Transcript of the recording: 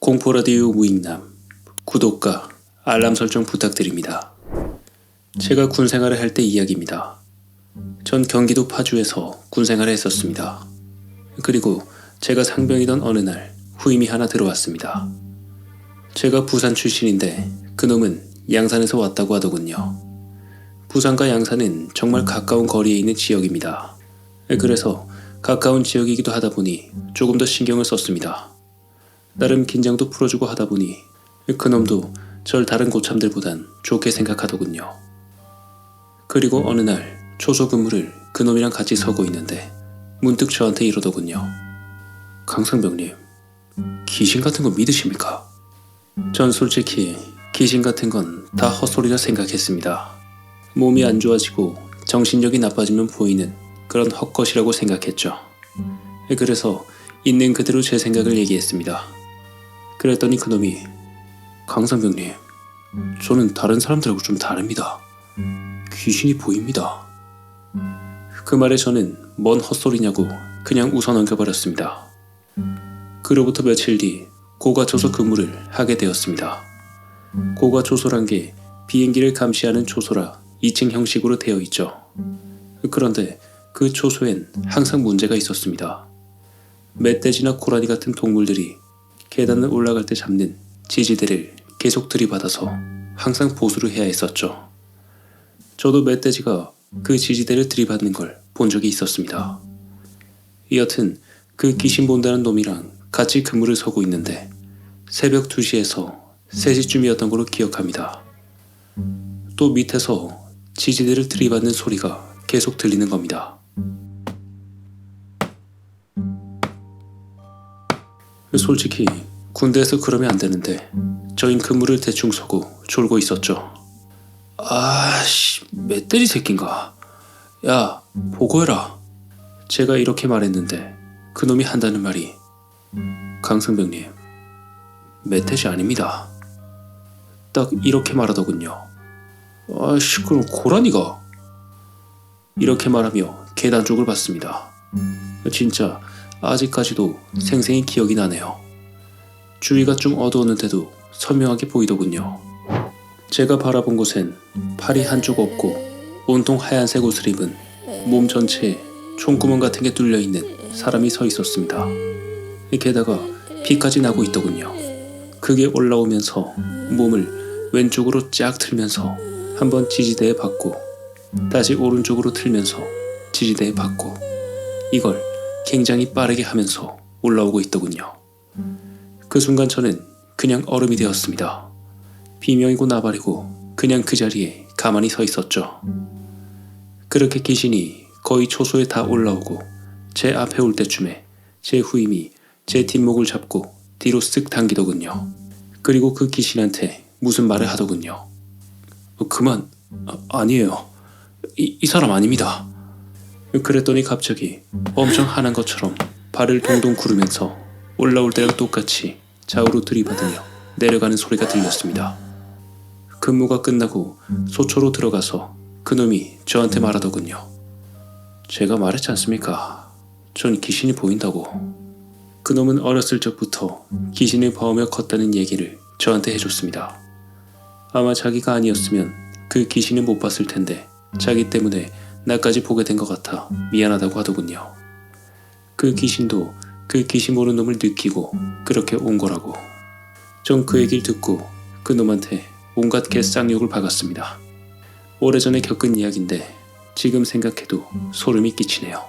공포라디오 무익남 구독과 알람 설정 부탁드립니다. 제가 군 생활을 할 때 이야기입니다. 전 경기도 파주에서 군 생활을 했었습니다. 그리고 제가 상병이던 어느 날 후임이 하나 들어왔습니다. 제가 부산 출신인데 그놈은 양산에서 왔다고 하더군요. 부산과 양산은 정말 가까운 거리에 있는 지역입니다. 그래서 가까운 지역이기도 하다 보니 조금 더 신경을 썼습니다. 나름 긴장도 풀어주고 하다 보니 그놈도 절 다른 고참들보단 좋게 생각하더군요. 그리고 어느 날 초소 근무를 그놈이랑 같이 서고 있는데 문득 저한테 이러더군요. 강상병님, 귀신 같은 거 믿으십니까? 전 솔직히 귀신 같은 건 다 헛소리라 생각했습니다. 몸이 안 좋아지고 정신력이 나빠지면 보이는 그런 헛것이라고 생각했죠. 그래서 있는 그대로 제 생각을 얘기했습니다. 그랬더니 그놈이 강상병님, 저는 다른 사람들하고 좀 다릅니다. 귀신이 보입니다. 그 말에 저는 뭔 헛소리냐고 그냥 웃어 넘겨버렸습니다. 그로부터 며칠 뒤 고가초소 근무를 하게 되었습니다. 고가초소란 게 비행기를 감시하는 초소라 2층 형식으로 되어 있죠. 그런데 그 초소엔 항상 문제가 있었습니다. 멧돼지나 고라니 같은 동물들이 계단을 올라갈 때 잡는 지지대를 계속 들이받아서 항상 보수를 해야 했었죠. 저도 멧돼지가 그 지지대를 들이받는 걸 본 적이 있었습니다. 여튼 그 귀신 본다는 놈이랑 같이 근무를 서고 있는데 새벽 2시에서 3시쯤이었던 걸로 기억합니다. 또 밑에서 지지대를 들이받는 소리가 계속 들리는 겁니다. 솔직히 군대에서 그러면 안 되는데 저흰 근무를 대충 서고 졸고 있었죠. 아씨 멧돼지 새끼인가? 야 보고해라. 제가 이렇게 말했는데 그놈이 한다는 말이 강승병님 멧돼지 아닙니다. 딱 이렇게 말하더군요. 아씨 그럼 고라니가 이렇게 말하며 계단 쪽을 봤습니다. 진짜 아직까지도 생생히 기억이 나네요. 주위가 좀 어두웠는데도 선명하게 보이더군요. 제가 바라본 곳엔 팔이 한쪽 없고 온통 하얀색 옷을 입은 몸 전체에 총구멍 같은 게 뚫려 있는 사람이 서 있었습니다. 게다가 피까지 나고 있더군요. 그게 올라오면서 몸을 왼쪽으로 쫙 틀면서 한번 지지대에 받고 다시 오른쪽으로 틀면서 지지대에 받고 이걸 굉장히 빠르게 하면서 올라오고 있더군요. 그 순간 저는 그냥 얼음이 되었습니다. 비명이고 나발이고 그냥 그 자리에 가만히 서 있었죠. 그렇게 귀신이 거의 초소에 다 올라오고 제 앞에 올 때쯤에 제 후임이 제 뒷목을 잡고 뒤로 쓱 당기더군요. 그리고 그 귀신한테 무슨 말을 하더군요. 어, 그만, 아, 니에요 이, 이 사람 아닙니다. 그랬더니 갑자기 엄청 화난 것처럼 발을 동동 구르면서 올라올 때랑 똑같이 좌우로 들이받으며 내려가는 소리가 들렸습니다. 근무가 끝나고 소초로 들어가서 그놈이 저한테 말하더군요. 제가 말했지 않습니까? 전 귀신이 보인다고. 그놈은 어렸을 적부터 귀신을 봐오며 컸다는 얘기를 저한테 해줬습니다. 아마 자기가 아니었으면 그 귀신을 못 봤을 텐데 자기 때문에 나까지 보게 된 것 같아 미안하다고 하더군요. 그 귀신도 그 귀신 보는 놈을 느끼고 그렇게 온 거라고. 전 그 얘기를 듣고 그 놈한테 온갖 개쌍욕을 박았습니다. 오래전에 겪은 이야기인데 지금 생각해도 소름이 끼치네요.